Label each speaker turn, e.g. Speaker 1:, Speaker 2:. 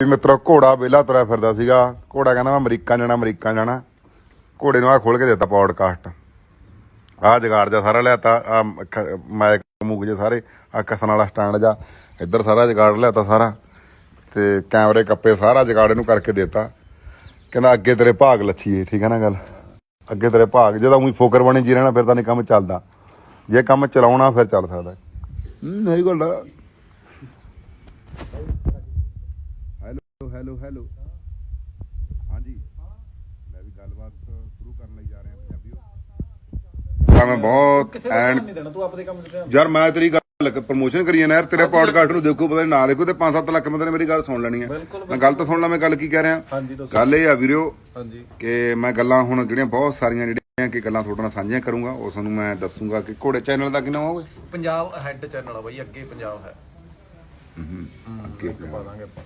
Speaker 1: ਵੀ ਮਿੱਤਰੋ ਘੋੜਾ ਵਿਹਲਾ ਤੁਰਿਆ ਫਿਰਦਾ ਸੀਗਾ। ਘੋੜਾ ਕਹਿੰਦਾ ਮੈਂ ਅਮਰੀਕਾ ਜਾਣਾ ਅਮਰੀਕਾ ਜਾਣਾ। ਘੋੜੇ ਨੂੰ ਆ ਖੋਲ ਕੇ ਦਿੱਤਾ ਪੌਡਕਾਸਟ ਆ ਜਗਾੜ ਜਾ ਸਾਰਾ ਲਿਆਤਾ ਆ ਮਾਈਕ ਮੂਕ ਜੇ ਸਾਰੇ ਆ ਕਸਣ ਵਾਲਾ ਸਟੈਂਡ ਜਾ ਇੱਧਰ ਸਾਰਾ ਜਗਾੜ ਲਿਆਤਾ ਸਾਰਾ ਤੇ ਕੈਮਰੇ ਕੱਪੇ ਸਾਰਾ ਜਗਾੜ ਇਹਨੂੰ ਕਰਕੇ ਦਿੱਤਾ। ਕਹਿੰਦਾ ਅੱਗੇ ਤੇਰੇ ਭਾਗ ਲੱਛੀਏ ਠੀਕ ਹੈ ਨਾ ਗੱਲ? ਅੱਗੇ ਤੇਰੇ ਭਾਗ ਜੇ ਤਾਂ ਉਹੀ ਫੋਕਰ ਬਣੀ ਜੀ ਰਹਿਣਾ, ਫਿਰ ਤਾਂ ਨਹੀਂ ਕੰਮ ਚੱਲਦਾ। ਜੇ ਕੰਮ ਚਲਾਉਣਾ, ਫਿਰ ਚੱਲ ਸਕਦਾ। ਨਹੀਂ ਗੱਲ ਹੈਲੋ ਹੈਲੋ। ਹਾਂਜੀ। ਲੈ ਵੀ ਗੱਲਬਾਤ ਸ਼ੁਰੂ ਕਰਨ ਲਈ ਜਾ ਰਹੇ ਹਾਂ ਪੰਜਾਬੀਓ ਮੈਂ ਬਹੁਤ ਐਂਡ
Speaker 2: ਨਹੀਂ ਦੇਣਾ ਤੂੰ ਆਪਦੇ ਕੰਮ ਤੇ
Speaker 1: ਯਾਰ ਮੈਂ ਤੇਰੀ ਗੱਲ ਪ੍ਰਮੋਸ਼ਨ ਕਰੀ ਜਾਣਾ ਯਾਰ ਤੇਰੇ ਪੌਡਕਾਸਟ ਨੂੰ ਦੇਖੋ ਪਤਾ ਨਹੀਂ ਨਾ ਦੇਖੋ ਤੇ 5-7 ਲੱਖ ਬੰਦੇ ਨੇ ਮੇਰੀ ਗੱਲ ਸੁਣ ਲੈਣੀ ਹੈ ਮੈਂ ਗੱਲ ਤਾਂ ਸੁਣ ਲਾ ਮੈਂ ਗੱਲ ਕੀ ਕਹਿ ਰਿਹਾ। ਗੱਲ ਇਹ ਆ ਵੀਰਿਓ
Speaker 2: ਹਾਂਜੀ।
Speaker 1: ਕਿ ਮੈਂ ਗੱਲਾਂ ਹੁਣ ਜਿਹੜੀਆਂ ਬਹੁਤ ਸਾਰੀਆਂ ਜਿਹੜੀਆਂ ਕਿ ਗੱਲਾਂ ਤੁਹਾਡੇ ਨਾਲ ਸਾਂਝੀਆਂ ਕਰੂੰਗਾ ਉਹ ਤੁਹਾਨੂੰ ਮੈਂ ਦੱਸੂਗਾ ਕਿ ਘੋੜੇ ਚੈਨਲ ਦਾ ਕੀ ਨਾਮ ਹੋਵੇ
Speaker 2: ਪੰਜਾਬ ਹੈੱਡ ਚੈਨਲ ਆ ਬਾਈ ਅੱਗੇ ਪੰਜਾਬ ਹੈ।
Speaker 1: ਅੱਗੇ
Speaker 2: ਪਾ ਦਾਂਗੇ ਆਪਾਂ।